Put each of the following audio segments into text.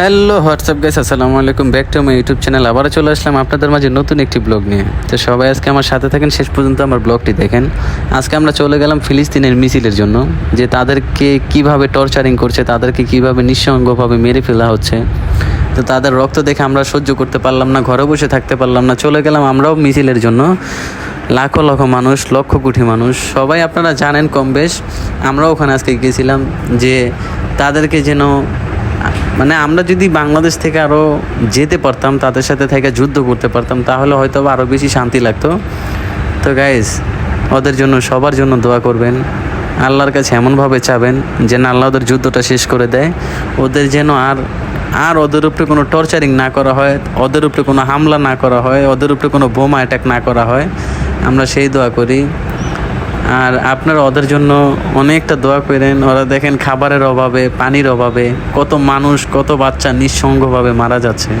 Hello, WhatsApp guys আসসালামু আলাইকুম। Back to my YouTube channel আবারও চলে আসলাম আপনাদের মাঝে নতুন একটি ব্লগ নিয়ে। তো সবাই আজকে আমার সাথে থাকেন, শেষ পর্যন্ত আমার ব্লগটি দেখেন। আজকে আমরা চলে গেলাম ফিলিস্তিনের মিছিলের জন্য, যে তাদেরকে কীভাবে টর্চারিং করছে, তাদেরকে কীভাবে নিঃসঙ্গভাবে মেরে ফেলা হচ্ছে। তো তাদের রক্ত দেখে আমরা সহ্য করতে পারলাম না, ঘরে বসে থাকতে পারলাম না, চলে গেলাম আমরাও মিছিলের জন্য। লাখো লক্ষ মানুষ, লক্ষ কোটি মানুষ, সবাই আপনারা জানেন কম বেশ, আমরাও ওখানে আজকে গিয়েছিলাম যে তাদেরকে যেন মানে আমরা যদি বাংলাদেশ থেকে আরও যেতে পারতাম, তাদের সাথে থেকে যুদ্ধ করতে পারতাম, তাহলে হয়তো আরও বেশি শান্তি লাগতো। তো গাইজ ওদের জন্য, সবার জন্য দোয়া করবেন। আল্লাহর কাছে এমনভাবে চাবেন যেন আল্লাহ ওদের যুদ্ধটা শেষ করে দেয়। ওদের যেন আর আর ওদের উপরে কোনো টর্চারিং না করা হয়, ওদের উপরে কোনো হামলা না করা হয়, ওদের উপরে কোনো বোমা অ্যাটাক না করা হয়। আমরা সেই দোয়া করি। আর আপনারা ওদের জন্য অনেকটা দোয়া করেন। ওরা দেখেন খাবারের অভাবে, পানির অভাবে, কত মানুষ, কত বাচ্চা নিঃসঙ্গভাবে মারা যাচ্ছে।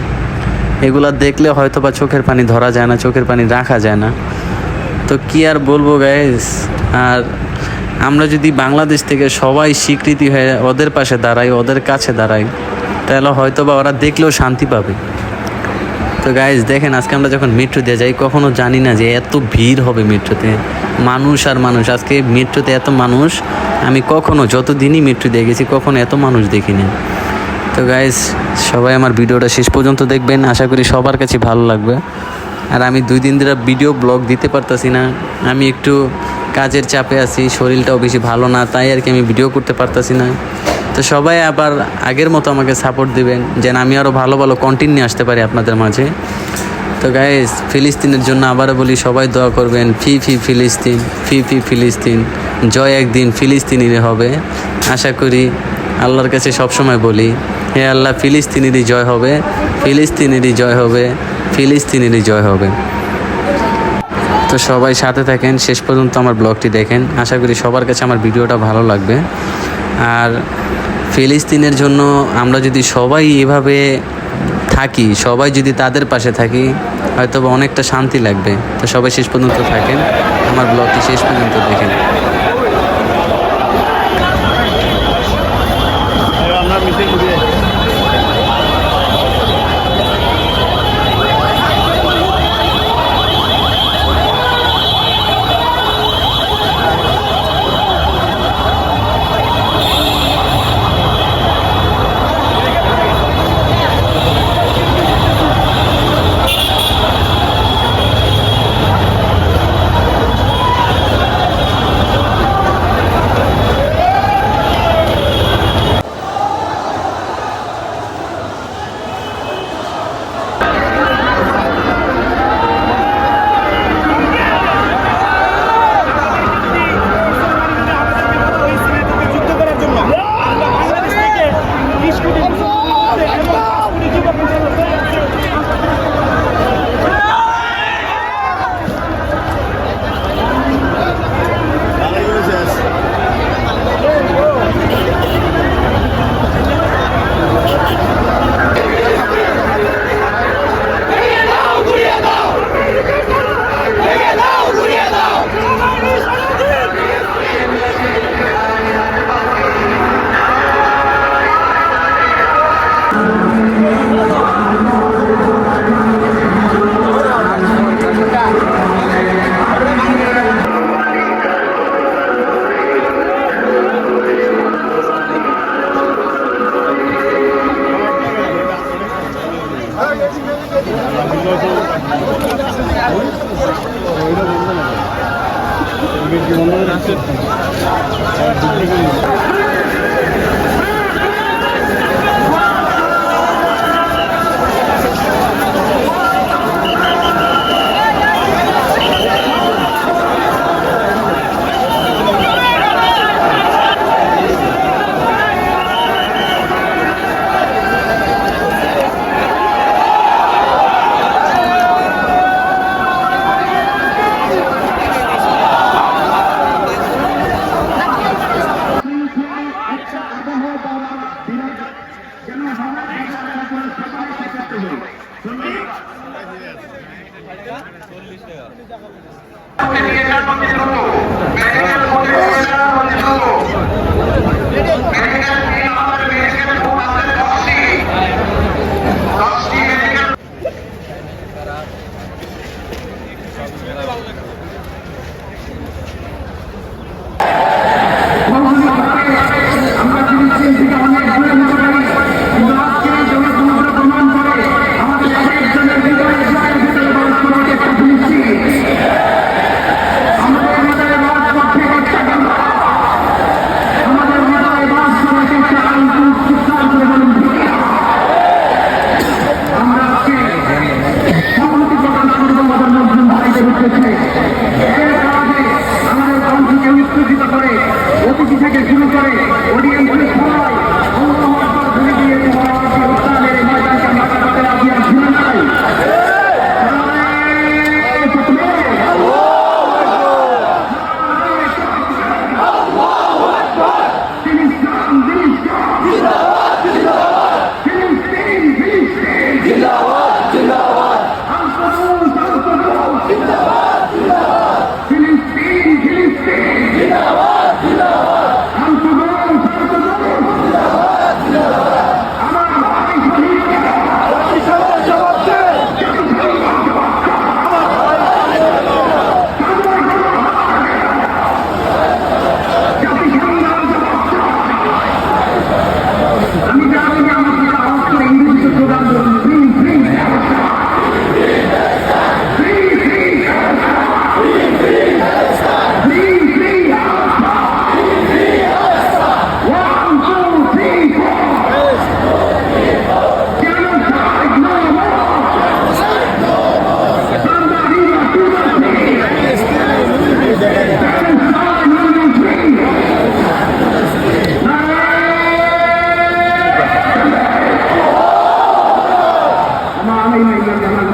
এগুলা দেখলে হয়তো বা চোখের পানি ধরা যায় না, চোখের পানি রাখা যায় না। তো কি আর বলব গাইস আর আমরা যদি বাংলাদেশ থেকে সবাই স্বীকৃতি হয়ে ওদের পাশে দাঁড়াই, ওদের কাছে দাঁড়াই, তাহলে হয়তো বা ওরা দেখলেও শান্তি পাবে। তো গাইজ দেখেন, আজকে আমরা যখন মেট্রোতে যাই, কখনো জানি না যে এত ভিড় হবে মেট্রোতে মানুষ আর মানুষ, আজকে মেট্রোতে এত মানুষ, আমি কখনো যতদিনই মেট্রো দিয়ে গেছি, কখনো এত মানুষ দেখিনি। তো গাইজ সবাই আমার ভিডিওটা শেষ পর্যন্ত দেখবেন, আশা করি সবার কাছে ভালো লাগবে। আর আমি দুই দিন ধরে ভিডিও ব্লগ দিতে পারতাছি না, আমি একটু কাজের চাপে আছি, শরীরটাও বেশি ভালো না, তাই আর কি আমি ভিডিও করতে পারতাছি না। তো সবাই আবার আগের মতো আমাকে সাপোর্ট দিবেন, যেন আমি আরও ভালো ভালো কন্টেন্ট নিয়ে আসতে পারি আপনাদের মাঝে। তো গাইজ ফিলিস্তিনের জন্য আবারও বলি, সবাই দোয়া করবেন, ফি ফি ফিলিস্তিন, ফি ফি ফিলিস্তিন, জয় একদিন ফিলিস্তিনিরই হবে। আশা করি আল্লাহর কাছে সবসময় বলি, হে আল্লাহ, ফিলিস্তিনেরই জয় হবে, ফিলিস্তিনেরই জয় হবে, ফিলিস্তিনেরই জয় হবে। তো সবাই সাথে থাকেন, শেষ পর্যন্ত আমার ব্লগটি দেখেন। আশা করি সবার কাছে আমার ভিডিওটা ভালো লাগবে। আর ফিলিস্তিনের জন্য আমরা যদি সবাই এভাবে থাকি, সবাই যদি তাদের পাশে থাকি হয়তো অনেকটা শান্তি লাগবে। তো সবাই শেষ পর্যন্ত থাকেন। আমার ব্লগটি শেষ পর্যন্ত দেখেন। বিক্রি minuto.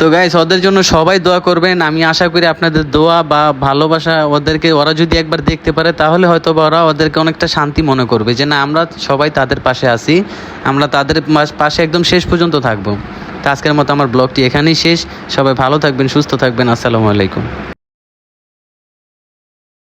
তো গাইস ওদের জন্য সবাই দোয়া করবেন। আমি আশা করি আপনাদের দোয়া বা ভালোবাসা ওদেরকে, ওরা যদি একবার দেখতে পারে, তাহলে হয়তো বা ওরা ওদেরকে অনেকটা শান্তি মনে করবে যে না, আমরা সবাই তাদের পাশে আছি। আমরা তাদের পাশে একদম শেষ পর্যন্ত থাকব। তো আজকের মতো আমার ব্লগটি এখানেই শেষ। সবাই ভালো থাকবেন, সুস্থ থাকবেন। আসসালামু আলাইকুম।